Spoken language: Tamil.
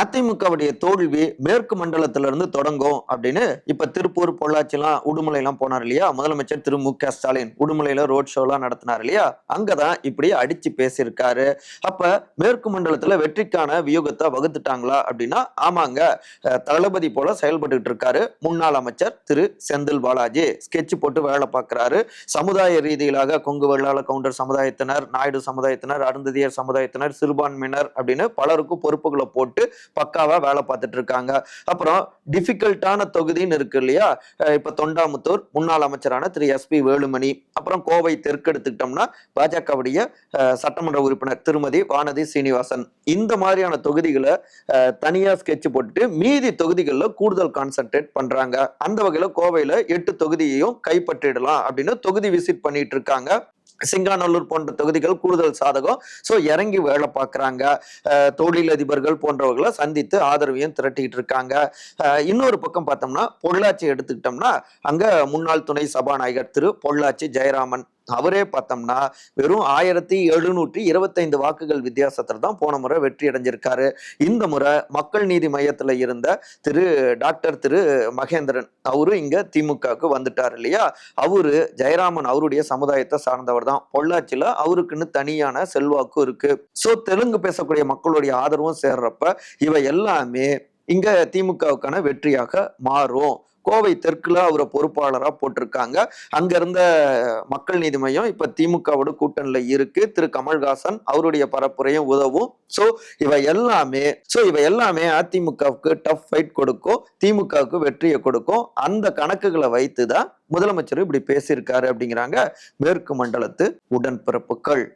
அதிமுகவுடைய தோல்வி மேற்கு மண்டலத்துல இருந்து தொடங்கும் அப்படின்னு இப்ப திருப்பூர் பொள்ளாச்சி எல்லாம் உடுமலை எல்லாம் போனார் இல்லையா? முதலமைச்சர் திரு மு க ஸ்டாலின் உடுமலையில ரோட் ஷோ எல்லாம் நடத்தினார் இல்லையா? அங்கதான் இப்படி அடிச்சு பேசியிருக்காரு. அப்ப மேற்கு மண்டலத்துல வெற்றிக்கான வியூகத்தை வகுத்துட்டாங்களா அப்படின்னா ஆமாங்க. தளபதி போல செயல்பட்டுட்டு இருக்காரு முன்னாள் அமைச்சர் திரு செந்தில் பாலாஜி. ஸ்கெட்ச் போட்டு வேலை பார்க்கிறாரு. சமுதாய ரீதியிலாக கொங்கு வெள்ளாள கவுண்டர் சமுதாயத்தினர் நாயுடு சமுதாயத்தினர் அருந்ததியர் சமுதாயத்தினர் சிறுபான்மையினர் அப்படின்னு பலருக்கும் பொறுப்புகளை போட்டு பக்காவா வேலை பார்த்துட்டு இருக்காங்க. அப்புறம் டிஃபிகல்ட்டான தொகுதின்னு இருக்கு இல்லையா? இப்போ இப்ப தொண்டாமுத்தூர் முன்னாள் அமைச்சரான திரு எஸ் பி வேலுமணி அப்புறம் கோவை தெற்கு எடுத்துக்கிட்டோம்னா பாஜகவுடைய சட்டமன்ற உறுப்பினர் திருமதி வானதி சீனிவாசன். இந்த மாதிரியான தொகுதிகளை தனியாக தனியா ஸ்கெட்ச் போட்டு மீதி தொகுதிகளில் கூடுதல் கான்சென்ட்ரேட் பண்றாங்க. அந்த வகையில கோவையில எட்டு தொகுதியையும் கைப்பற்றிடலாம் அப்படின்னு தொகுதி விசிட் பண்ணிட்டு இருக்காங்க. சிங்காநல்லூர் போன்ற தொகுதிகள் கூடுதல் சாதகம். ஸோ இறங்கி வேலை பார்க்குறாங்க. தொழிலதிபர்கள் போன்றவர்களை சந்தித்து ஆதரவையும் திரட்டிக்கிட்டு இருக்காங்க. இன்னொரு பக்கம் பார்த்தோம்னா பொள்ளாச்சி எடுத்துக்கிட்டோம்னா அங்க முன்னாள் துணை சபாநாயகர் திரு பொள்ளாச்சி ஜெயராமன். அவரே பார்த்தோம்னா வெறும் ஆயிரத்தி எழுநூற்றி இருபத்தைந்து வாக்குகள் வித்தியாசத்தில் தான் போன முறை வெற்றி அடைஞ்சிருக்காரு. இந்த முறை மக்கள் நீதி மையத்தில் இருந்த திரு டாக்டர் திரு மகேந்திரன் அவரு இங்க திமுகவுக்கு வந்துட்டார் இல்லையா? அவரு ஜெயராமன் அவருடைய சமுதாயத்தை சார்ந்தவர் தான். பொள்ளாச்சியில அவருக்குன்னு தனியான செல்வாக்கு இருக்கு. ஸோ தெலுங்கு பேசக்கூடிய மக்களுடைய ஆதரவும் சேர்றப்ப இவை எல்லாமே இங்க திமுகவுக்கான வெற்றியாக மாறும். கோவை தெற்குல அவரை பொறுப்பாளராக போட்டிருக்காங்க. அங்க இருந்த மக்கள் நீதி மையம் இப்ப திமுகவோட கூட்டணியில இருக்கு. திரு கமல்ஹாசன் அவருடைய பரப்புரையும் உதவும். சோ இவை எல்லாமே சோ இவை எல்லாமே அதிமுகவுக்கு டஃப் ஃபைட் கொடுக்கும். திமுகவுக்கு வெற்றியை கொடுக்கும். அந்த கணக்குகளை வைத்து தான் முதலமைச்சர் இப்படி பேசியிருக்காரு அப்படிங்கிறாங்க. மேற்கு மண்டலத்து உடன்பிறப்புகள்.